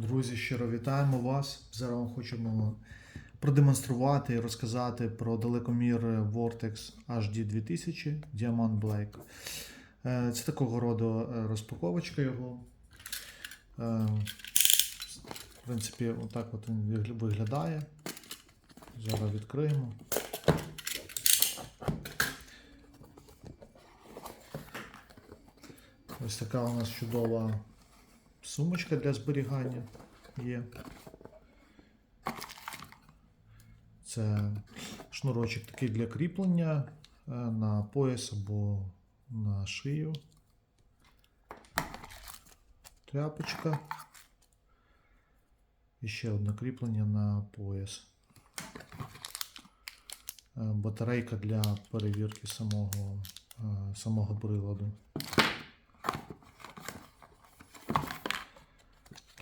Друзі, щиро вітаємо вас. Зараз вам хочемо продемонструвати і розказати про далекомір Vortex HD 2000 Diamond Black. Е, Це такого роду е, розпаковочка його. Е, В принципі, отак от він виглядає. Зараз відкриємо. Ось така у нас чудова сумочка для зберігання є. Це шнурочок такий для кріплення е, на пояс або на шию. Тряпочка. І ще одне кріплення на пояс. Е, Батарейка для перевірки самого, е, самого приладу.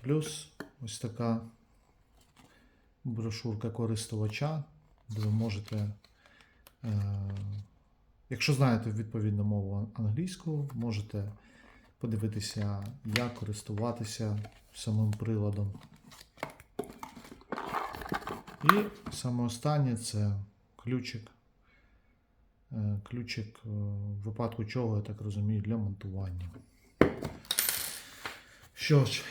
Плюс ось така брошурка користувача, де ви можете, е, якщо знаєте відповідну мову англійську, можете подивитися, як користуватися самим приладом. І саме останнє це ключик. Е, Ключик, е, в випадку чого, я так розумію, для монтування. Що ж,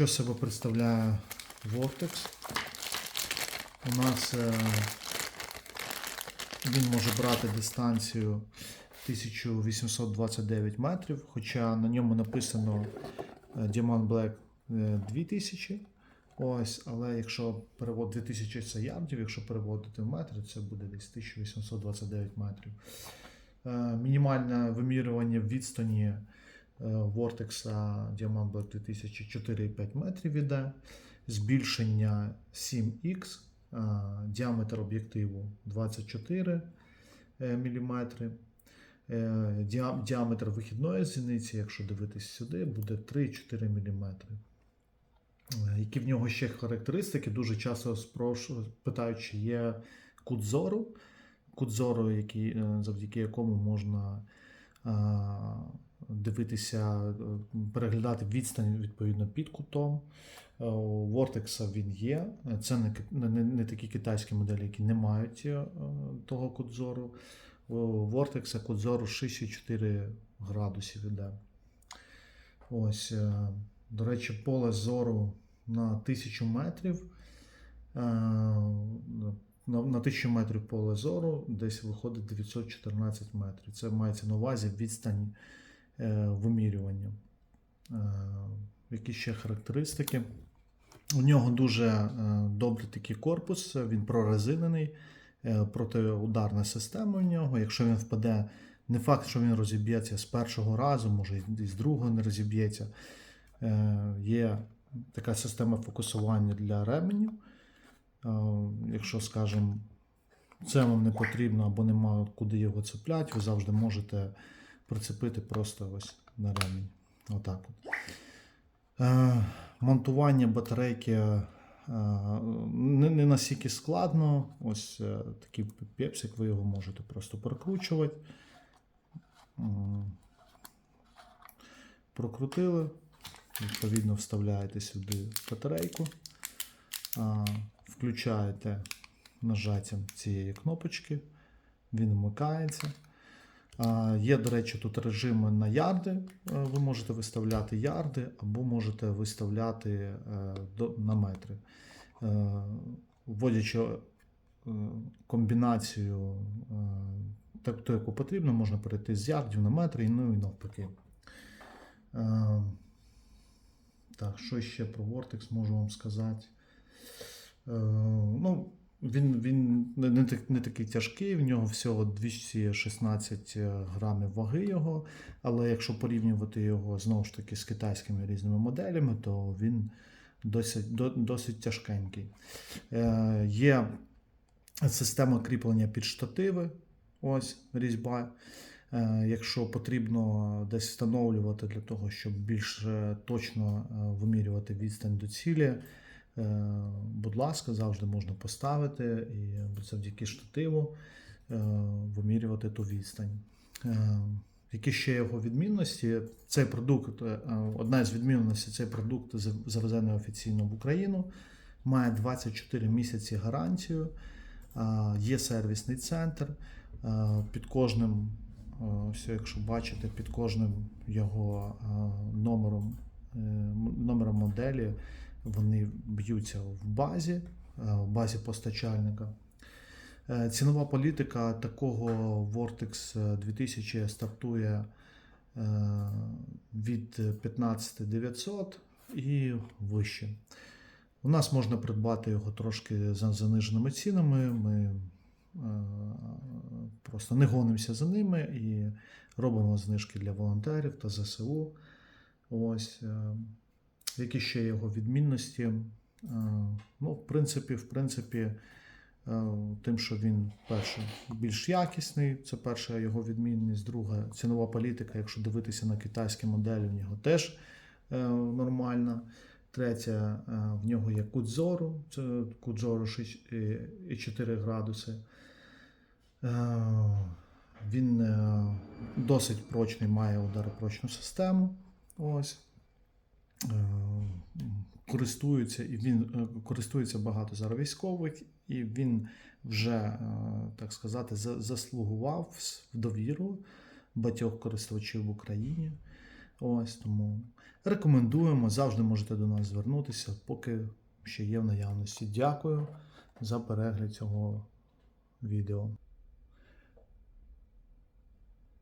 що себе представляє Vortex? У нас е, він може брати дистанцію 1829 метрів, хоча на ньому написано е, Diamond Black е, 2000. Ось, але якщо перевод 2000 це ярдів, якщо переводити в метри, це буде десь 1829 метрів. Е, Мінімальне вимірювання відстані е, Diamond Black 2000 4,5 метрів іде, збільшення 7х, е, діаметр об'єктиву 24 мм. Діаметр вихідної зіниці, якщо дивитись сюди, буде 3-4 мм. Е, Які в нього ще характеристики? Дуже часто спрошу, питають, чи є кут зору. Кут зору, який, е, завдяки якому можна дивитися, е, переглядати відстань відповідно під кутом. Е, У Vortex він є. Це не, не, не такі китайські моделі, які не мають е, того кут зору. У Vortex кут зору 64 градусів іде. Ось, до речі, поле зору на 1000 метрів. На, на 1000 метрів поле зору десь виходить 914 метрів. Це мається на увазі відстань вимірювання. Е, які ще характеристики? У нього дуже е, добрий такий корпус, він прорезинений, е, протиударна система у нього. Якщо він впаде, не факт, що він розіб'ється з першого разу, може і з другого не розіб'ється. Е, Є така система фокусування для ременів. Е, Якщо, скажімо, це вам не потрібно або немає куди його цепляти, ви завжди можете прицепити просто ось на ремінь. Отак от. Е, Монтування батарейки е, не, настільки складно. Ось е, такий пепсик, ви його можете просто прокручувати. Прокрутили, відповідно, вставляєте сюди батарейку, включаєте нажаттям цієї кнопочки, він вмикається. Є, до речі, тут режими на ярди. Е, Ви можете виставляти ярди або можете виставляти е, на метри. Е, Вводячи комбінацію, ту, яку потрібно, можна перейти з ярдів на метри, ну і навпаки. Так, що ще про Vortex можу вам сказати? Ну, він, він не, не, не такий тяжкий, в нього всього 216 грамів ваги його, але якщо порівнювати його знову ж таки з китайськими різними моделями, то він досить, до- досить тяжкенький. Е, Є система кріплення під штативи, ось різьба. Е, Якщо потрібно десь встановлювати для того, щоб більш е, точно е, вимірювати відстань до цілі, е, будь ласка, завжди можна поставити і завдяки штативу е, вимірювати ту відстань. Е, Які ще його відмінності? Цей продукт, е, одна з відмінностей, цей продукт завезений офіційно в Україну, має 24 місяці гарантію, є сервісний центр. Під кожним, ось якщо бачите, під кожним його номером, е, номером моделі вони б'ються в базі, в базі постачальника. Е, Цінова політика такого Vortex 2000 стартує е, від 15 900 і вище. У нас можна придбати його трошки за заниженими цінами. Ми е, просто не гонимося за ними і робимо знижки для волонтерів та ЗСУ. Ось. Які ще його відмінності? Е, Ну, в принципі, в принципі, е, тим, що він перше більш якісний, це перша його відмінність. Друга цінова політика, якщо дивитися на китайські моделі, в нього теж е, нормальна. Третя, в нього є кут зору, це кут зору 6,4 градуси. Він досить прочний, має ударопрочну систему. Ось. Е, Користується, і він е, користується багато зараз військових, і він вже, е, так сказати, заслугував в довіру багатьох користувачів в Україні. Ось тому рекомендуємо, завжди можете до нас звернутися, поки ще є в наявності. Дякую за перегляд цього відео.